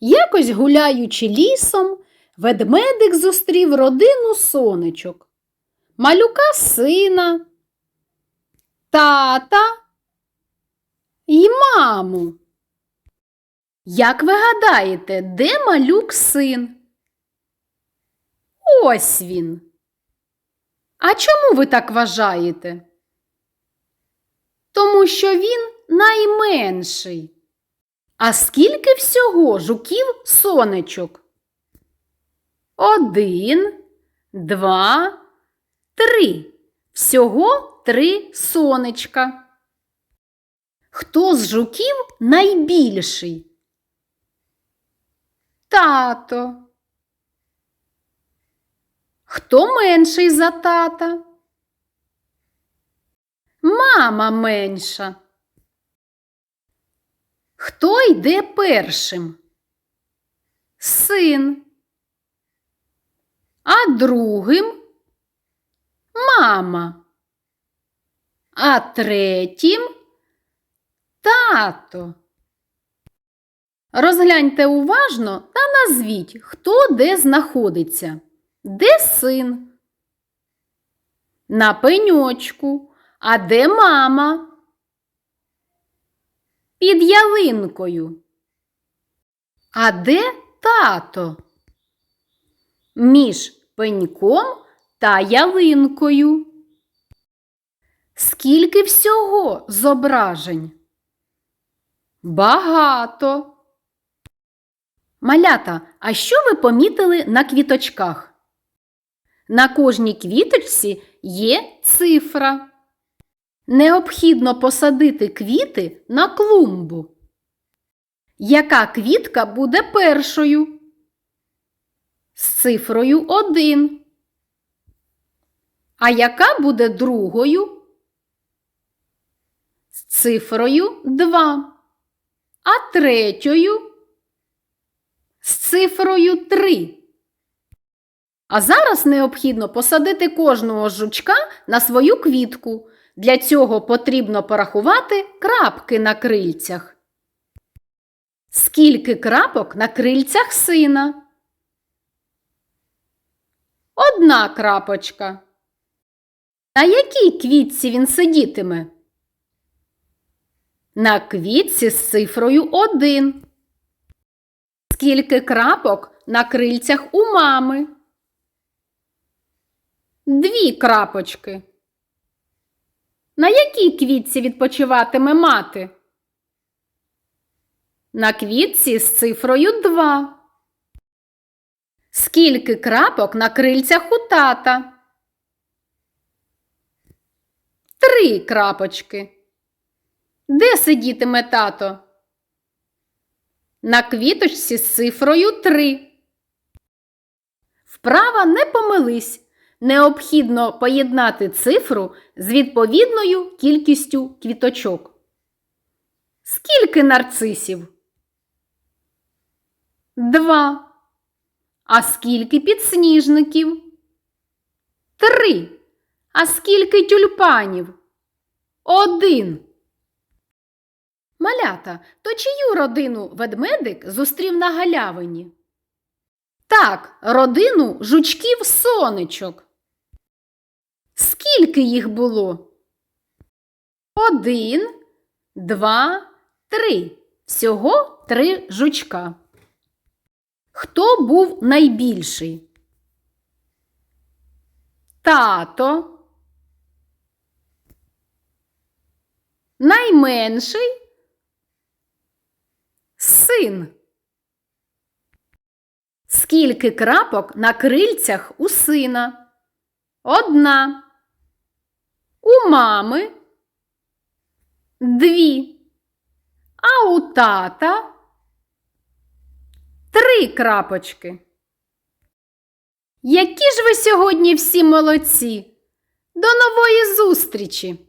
Якось гуляючи лісом, ведмедик зустрів родину сонечок, малюка сина, тата і маму. Як ви гадаєте, де малюк син? Ось він. А чому ви так вважаєте? Тому що він найменший. А скільки всього жуків сонечок? Один, два, три. Всього три сонечка. Хто з жуків найбільший? Тато. Хто менший за тата? Мама менша. Хто йде першим? Син. А другим мама. А третім тато. Розгляньте уважно та назвіть, хто де знаходиться. Де син? На пеньочку. А де мама? Під ялинкою. А де тато? Між пеньком та ялинкою. Скільки всього зображень? Багато. Малята, а що ви помітили на квіточках? На кожній квіточці є цифра. Необхідно посадити квіти на клумбу. Яка квітка буде першою? З цифрою 1. А яка буде другою? З цифрою 2. А третьою? З цифрою 3. А зараз необхідно посадити кожного жучка на свою квітку. Для цього потрібно порахувати крапки на крильцях. Скільки крапок на крильцях сина? Одна крапочка. На якій квітці він сидітиме? На квітці з цифрою 1. Скільки крапок на крильцях у мами? Дві крапочки. На якій квітці відпочиватиме мати? На квітці з цифрою 2. Скільки крапок на крильцях у тата? Три крапочки. Де сидітиме тато? На квіточці з цифрою 3. Вправа не помились. Необхідно поєднати цифру з відповідною кількістю квіточок. Скільки нарцисів? Два. А скільки підсніжників? Три. А скільки тюльпанів? Один. Малята, то чию родину ведмедик зустрів на галявині? Так, родину жучків сонечок. Скільки їх було? Один, два, три. Всього три жучка. Хто був найбільший? Тато. Найменший син. Скільки крапок на крильцях у сина? Одна. Мами дві. А у тата три крапочки. Які ж ви сьогодні всі молодці? До нової зустрічі!